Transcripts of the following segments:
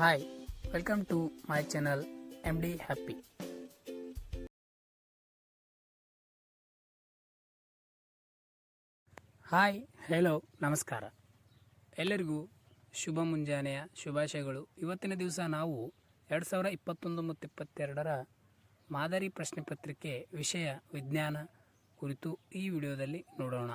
Hi welcome to my channel M D happy hi hello ನಮಸ್ಕಾರ ಎಲ್ಲರಿಗೂ ಶುಭ ಮುಂಜಾನೆಯ ಶುಭಾಶಯಗಳು. ಇವತ್ತಿನ ದಿವಸ ನಾವು ಎರಡು ಸಾವಿರ ಇಪ್ಪತ್ತೊಂದು ಮತ್ತು ಇಪ್ಪತ್ತೆರಡರ ಮಾದರಿ ಪ್ರಶ್ನೆ ಪತ್ರಿಕೆ ವಿಷಯ ವಿಜ್ಞಾನ ಕುರಿತು ಈ ವಿಡಿಯೋದಲ್ಲಿ ನೋಡೋಣ.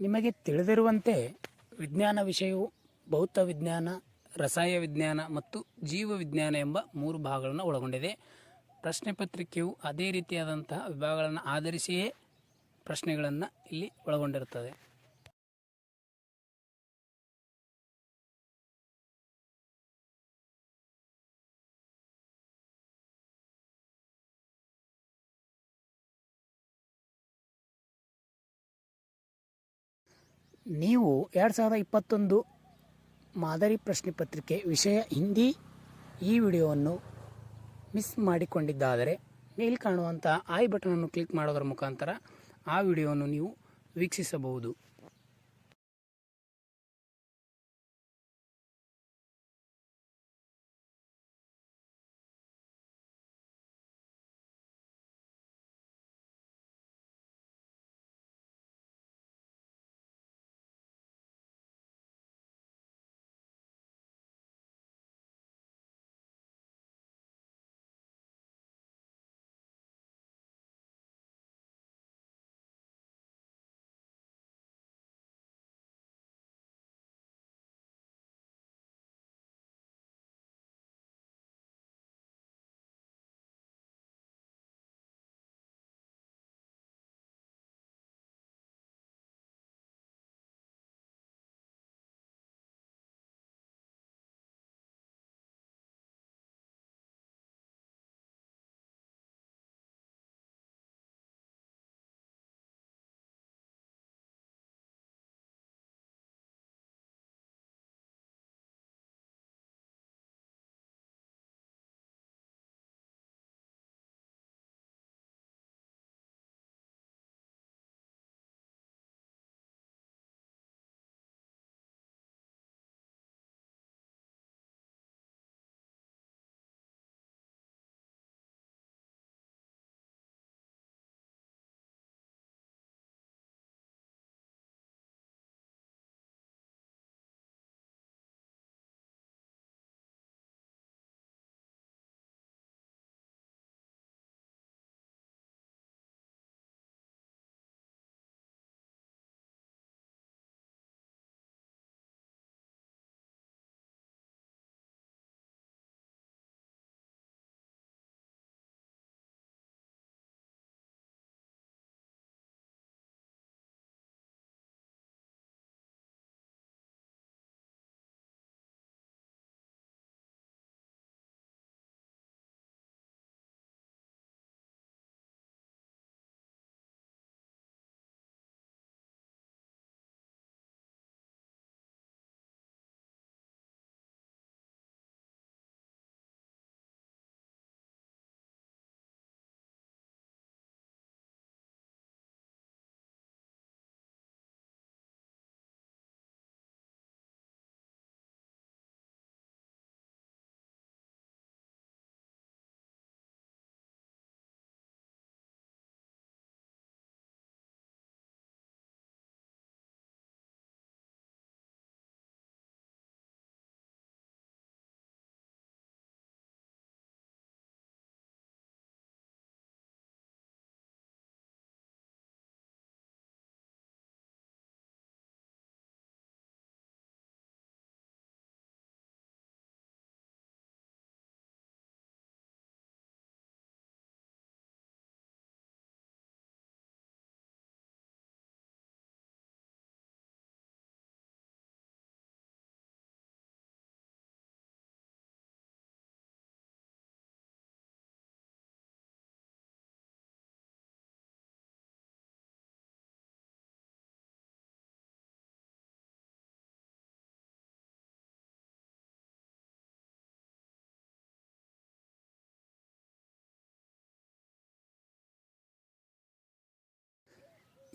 ನಿಮಗೆ ತಿಳಿದಿರುವಂತೆ ವಿಜ್ಞಾನ ವಿಷಯವು ಭೌತ ವಿಜ್ಞಾನ ರಸಾಯ ವಿಜ್ಞಾನ ಮತ್ತು ಜೀವ ವಿಜ್ಞಾನ ಎಂಬ ಮೂರು ಭಾಗಗಳನ್ನು ಒಳಗೊಂಡಿದೆ. ಪ್ರಶ್ನೆ ಪತ್ರಿಕೆಯು ಅದೇ ರೀತಿಯಾದಂತಹ ವಿಭಾಗಗಳನ್ನು ಆಧರಿಸಿಯೇ ಪ್ರಶ್ನೆಗಳನ್ನು ಇಲ್ಲಿ ಒಳಗೊಂಡಿರುತ್ತದೆ. ನೀವು ಎರಡು ಸಾವಿರದ ಇಪ್ಪತ್ತೊಂದು ಮಾದರಿ ಪ್ರಶ್ನೆ ಪತ್ರಿಕೆ ವಿಷಯ ಹಿಂದಿ ಈ ವಿಡಿಯೋವನ್ನು ಮಿಸ್ ಮಾಡಿಕೊಂಡಿದ್ದಾದರೆ ಮೇಲ್ ಕಾಣುವಂಥ ಐ ಬಟನನ್ನು ಕ್ಲಿಕ್ ಮಾಡೋದರ ಮುಖಾಂತರ ಆ ವಿಡಿಯೋವನ್ನು ನೀವು ವೀಕ್ಷಿಸಬಹುದು.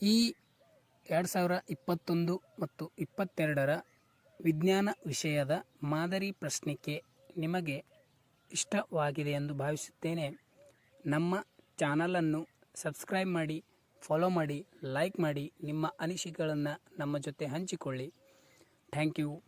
ಈ ಎರಡು ಸಾವಿರ ಇಪ್ಪತ್ತೊಂದು ಮತ್ತು ಇಪ್ಪತ್ತೆರಡರ ವಿಜ್ಞಾನ ವಿಷಯದ ಮಾದರಿ ಪ್ರಶ್ನಿಕೆ ನಿಮಗೆ ಇಷ್ಟವಾಗಿದೆ ಎಂದು ಭಾವಿಸುತ್ತೇನೆ. ನಮ್ಮ ಚಾನಲನ್ನು ಸಬ್ಸ್ಕ್ರೈಬ್ ಮಾಡಿ, ಫಾಲೋ ಮಾಡಿ, ಲೈಕ್ ಮಾಡಿ ನಿಮ್ಮ ಅನಿಸಿಕೆಗಳನ್ನು ನಮ್ಮ ಜೊತೆ ಹಂಚಿಕೊಳ್ಳಿ. Thank you.